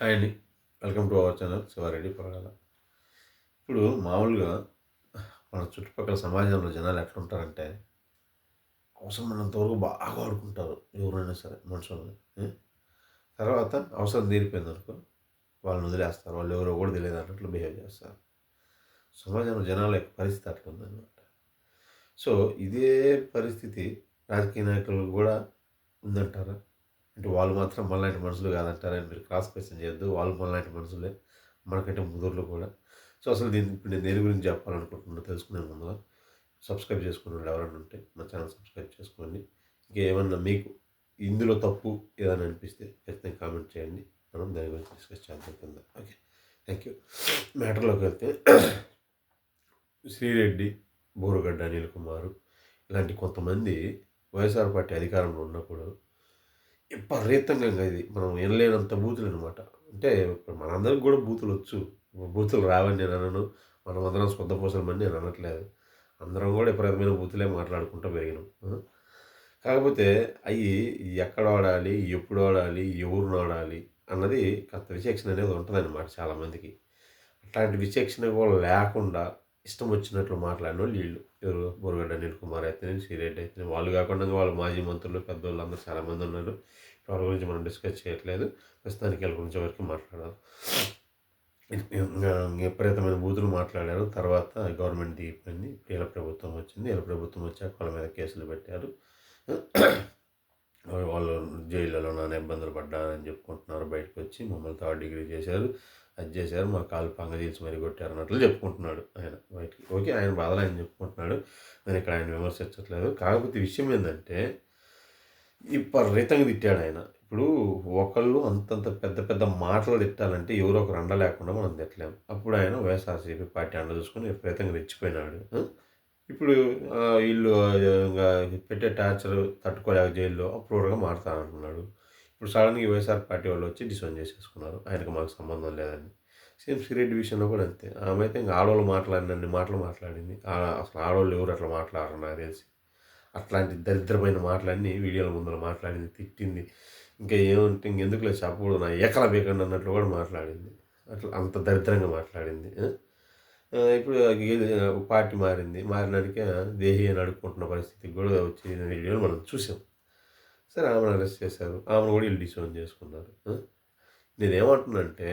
Hi అండి. Welcome to our channel Siva Reddy పొరగాల ఇప్పుడు మామూలుగా మన చుట్టుపక్కల సమాజంలో జనాలు ఎట్లా ఉంటారంటే అవసరమైనంత బాగా వాడుకుంటారు ఎవరైనా సరే మనుషులని. తర్వాత అవసరం తీరిపోయింది అనుకో వాళ్ళని వదిలేస్తారు. వాళ్ళు ఎవరో కూడా తెలియదు అన్నట్లు బిహేవ్ చేస్తారు. సమాజంలో జనాల యొక్క పరిస్థితి అట్లా ఉందన్నమాట సో ఇదే పరిస్థితి రాజకీయ నాయకులకు కూడా ఉందంటారా? అంటే వాళ్ళు మాత్రం మనలాంటి మనుషులు కాదంటారని మీరు క్రాస్ క్వశ్చన్ చేయొద్దు. వాళ్ళు మనలాంటి మనుషులే. మనకంటే ముదురులు కూడా. సో అసలు దీన్ని ఇప్పుడు నేను దేని గురించి చెప్పాలనుకుంటున్నా తెలుసుకునే ముందుగా సబ్స్క్రైబ్ చేసుకుని వాళ్ళు ఎవరైనా ఉంటే మా ఛానల్ సబ్స్క్రైబ్ చేసుకోండి. ఇంకా ఏమన్నా మీకు ఇందులో తప్పు ఏదైనా అనిపిస్తే ఖచ్చితంగా కామెంట్ చేయండి. మనం దాని గురించి డిస్కస్ చేద్దాం కింద. ఓకే థ్యాంక్ యూ మ్యాటర్లోకి వెళ్తే శ్రీరెడ్డి బోరుగడ్డ అనిల్ కుమారు ఇలాంటి కొంతమంది వైఎస్ఆర్ పార్టీ అధికారంలో ఉన్నప్పుడు విపరీతంగా ఇది మనం వినలేనంత బూతులు అనమాట అంటే ఇప్పుడు మనందరికి కూడా బూతులు వచ్చు బూతులు రావని నేను అనను. మనం అందరం సొంత పోసలమని నేను అనట్లేదు. అందరం కూడా విపరీతమైన బూతులే మాట్లాడుకుంటూ పెరిగినాం కాకపోతే అవి ఎక్కడ ఆడాలి ఎప్పుడు ఆడాలి ఎవరు వాడాలి అన్నది కాస్త విచక్షణ అనేది ఉంటుందన్నమాట చాలామందికి. అట్లాంటి విచక్షణ కూడా లేకుండా ఇష్టం వచ్చినట్లు మాట్లాడిన వాళ్ళు వీళ్ళు. ఎవరు? బొరగడ్డ అనిల్ కుమార్ అయితే సిరెడ్డి అయితే వాళ్ళు కాకుండా వాళ్ళ మాజీ మంత్రులు పెద్దవాళ్ళు అందరూ చాలామంది ఉన్నారు. వాళ్ళ గురించి మనం డిస్కస్ చేయట్లేదు. ప్రస్తుతానికి వాళ్ళ గురించి వరకు మాట్లాడాలి విపరీతమైన బూతులు మాట్లాడారు. తర్వాత గవర్నమెంట్ దిగిపోయింది ఇప్పుడు వీళ్ళ ప్రభుత్వం వచ్చింది. వీళ్ళ ప్రభుత్వం వచ్చాక వాళ్ళ మీద కేసులు పెట్టారు. వాళ్ళు జైళ్ళలో నాన్న ఇబ్బందులు పడ్డారని చెప్పుకుంటున్నారు. బయటకు వచ్చి మమ్మల్ని థర్డ్ డిగ్రీ చేశారు. అది చేశారు మా కాలు పంగ తీసి మరి కొట్టారు అన్నట్లు చెప్పుకుంటున్నాడు ఆయన బయటికి. ఓకే ఆయన బాధలు ఆయన చెప్పుకుంటున్నాడు నేను ఇక్కడ ఆయన విమర్శించట్లేదు. కాకపోతే విషయం ఏంటంటే విపరీతంగా తిట్టాడు ఆయన. ఇప్పుడు ఒకళ్ళు అంతంత పెద్ద పెద్ద మాటలు తిట్టాలంటే ఎవరో ఒకరు అండ లేకుండా మనం తిట్టలేము అప్పుడు ఆయన వైఎస్ఆర్సీపీ పార్టీ అండ చూసుకొని విపరీతంగా రెచ్చిపోయినాడు. ఇప్పుడు వీళ్ళు ఇంకా పెట్టే టార్చర్ తట్టుకోలేక జైల్లో అప్రూవర్గా మారుతానంటున్నాడు. ఇప్పుడు సడన్గా వైఎస్ఆర్ పార్టీ వాళ్ళు వచ్చి డిసైన్ చేసేసుకున్నారు. ఆయనకు మాకు సంబంధం లేదని. సేమ్ సిరెడ్డి విషయంలో కూడా అంతే. ఆమె అయితే ఇంకా ఆడవాళ్ళు మాట్లాడినన్ని మాటలు మాట్లాడింది. అసలు ఆడవాళ్ళు ఎవరు అట్లా మాట్లాడరు నాకు తెలిసి. అట్లాంటి దరిద్రమైన మాటలన్నీ వీడియోల ముందర మాట్లాడింది తిట్టింది. ఇంకా ఏమంటే ఇంకెందుకులే చెప్పకూడదు నా ఏకల బీకండి అన్నట్లు కూడా మాట్లాడింది. అట్లా అంత దరిద్రంగా మాట్లాడింది. ఇప్పుడు పార్టీ మారింది. మారినాక దేహి అని అడుక్కుంటున్న పరిస్థితికి కూడా వచ్చి వీడియోలు మనం చూసాం. సరే ఆమెను అరెస్ట్ చేశారు. ఆమెను కూడా వీళ్ళు డిసోన్ చేసుకున్నారు. నేనేమంటున్నానంటే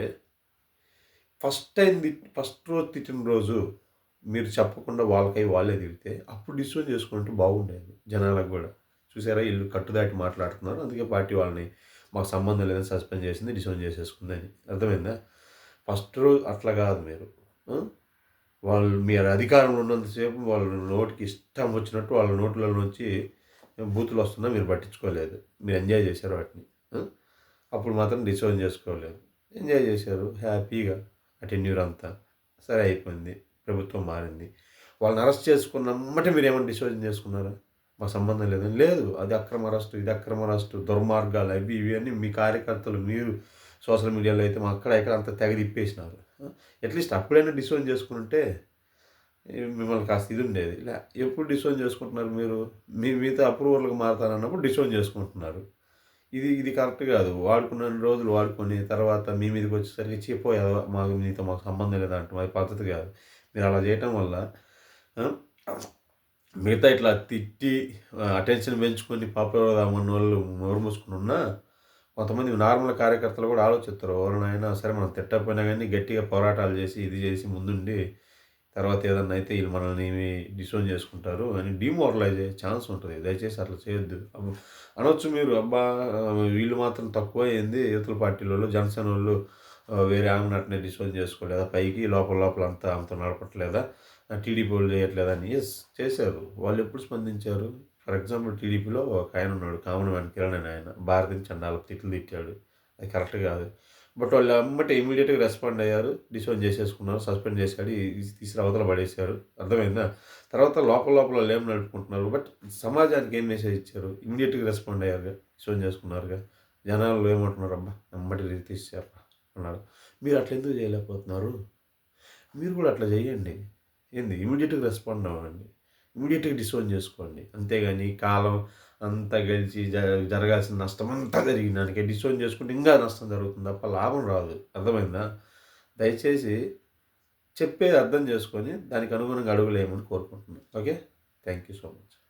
ఫస్ట్ టైం ఫస్ట్ రోజు తిట్టిన రోజు మీరు చెప్పకుండా వాళ్ళకై వాళ్ళే తిరిగితే అప్పుడు డిసోన్ చేసుకుంటే బాగుండేది జనాలకు కూడా. చూసారా వీళ్ళు కట్టుదాటి మాట్లాడుతున్నారు. అందుకే పార్టీ వాళ్ళని మాకు సంబంధం లేదని సస్పెండ్ చేసింది డిసోన్ చేసేసుకుందని. అర్థమైందా? ఫస్ట్ రోజు అట్లా కాదు మీరు. వాళ్ళు మీరు అధికారంలో ఉన్నంతసేపు వాళ్ళ నోటికి ఇష్టం వచ్చినట్టు వాళ్ళ నోట్ల నుంచి బూతులు వస్తున్నా మీరు పట్టించుకోలేదు. మీరు ఎంజాయ్ చేశారు వాటిని. అప్పుడు మాత్రం డిసోన్ చేసుకోలేదు. ఎంజాయ్ చేశారు. హ్యాపీగా ఆ టెన్యూర్ అంతా సరే అయిపోయింది. ప్రభుత్వం మారింది. వాళ్ళని అరెస్ట్ చేసుకున్నమ్మటే మీరు ఏమైనా డిసోజన్ చేసుకున్నారా? మాకు సంబంధం లేదు. లేదు అది అక్రమ అరెస్టు ఇది అక్రమ అరెస్టు దుర్మార్గాలు అవి ఇవి అని మీ కార్యకర్తలు మీరు సోషల్ మీడియాలో అయితే మా అక్కడ ఇక్కడ అంత తెగ తిప్పేసినారు. అట్లీస్ట్ అప్పుడైనా డిసోన్ చేసుకుంటే మిమ్మల్ని కాస్త ఇది ఉండేది. లే ఎప్పుడు డిసోన్ చేసుకుంటున్నారు మీరు? మీ మీతో అప్రూవర్లకు మారుతానన్నప్పుడు డిసోన్ చేసుకుంటున్నారు. ఇది ఇది కరెక్ట్ కాదు. వాడుకున్న రోజులు వాడుకొని తర్వాత మీ మీదకి వచ్చేసరికి చెప్పోయా మాకు మీతో మాకు సంబంధం లేదంటే అది పద్ధతి కాదు. మీరు అలా చేయటం వల్ల మిగతా ఇట్లా తిట్టి అటెన్షన్ పెంచుకొని పాపులర్ అవుదామన్న వాళ్ళు నోరు మూసుకుని ఉన్నా కొంతమంది నార్మల్ కార్యకర్తలు కూడా ఆలోచిస్తారు. ఎవరినైనా సరే మనం తిట్టకపోయినా కానీ గట్టిగా పోరాటాలు చేసి ఇది చేసి ముందుండి తర్వాత ఏదన్నా అయితే వీళ్ళు మనల్ని డిసోన్ చేసుకుంటారు అని డిమోరలైజ్ అయ్యే ఛాన్స్ ఉంటుంది. దయచేసి అట్లా చేయొద్దు. అబ్బ- అనొచ్చు మీరు అబ్బా వీళ్ళు మాత్రం తక్కువ అయింది యువతల పార్టీల వాళ్ళు జనసేన వాళ్ళు వేరే ఆమెను అట్నే డిసోన్ చేసుకోలేదా? పైకి లోపల లోపల అంతా అంత నడపట్లేదా? టీడీపీ వాళ్ళు చేయట్లేదా అని? ఎస్ చేశారు. వాళ్ళు ఎప్పుడు స్పందించారు? ఫర్ ఎగ్జాంపుల్ టీడీపీలో ఒక ఆయన ఉన్నాడు కామన్ మ్యాన్ కిరణ్ అని ఆయన. భారతీయ చండాలకు తిట్లు తిట్టాడు. అది కరెక్ట్ కాదు. బట్ వాళ్ళు అమ్మటే ఇమీడియట్గా రెస్పాండ్ అయ్యారు. డిసోన్ చేసేసుకున్నారు. సస్పెండ్ చేశాడు. ఈ- తీసి అవతల పడేశారు. అర్థమైందా? తర్వాత లోపల లోపల వాళ్ళు ఏం నడుపుకుంటున్నారు? బట్ సమాజానికి ఏం మెసేజ్ ఇచ్చారు? ఇమీడియట్గా రెస్పాండ్ అయ్యారుగా? డిసోన్ చేసుకున్నారుగా? జనాలు ఏమంటున్నారు? అబ్బా అమ్మటి తీసారు అన్నారు మీరు అట్లా ఎందుకు చేయలేకపోతున్నారు? మీరు కూడా అట్లా చేయండి. ఏంది? ఇమీడియట్గా రెస్పాండ్ అవ్వండి. ఇమీడియట్గా డిసోన్ చేసుకోండి. అంతేగాని కాలం అంతా గెలిచి జ- జరగాల్సిన నష్టం అంతా జరిగింది. దానికి డిసోన్ చేసుకుంటే ఇంకా నష్టం జరుగుతుంది తప్ప లాభం రాదు. అర్థమైందా? దయచేసి చెప్పేది అర్థం చేసుకొని దానికి అనుగుణంగా అడుగులేయమని కోరుకుంటున్నాను. Okay? Thank you so much.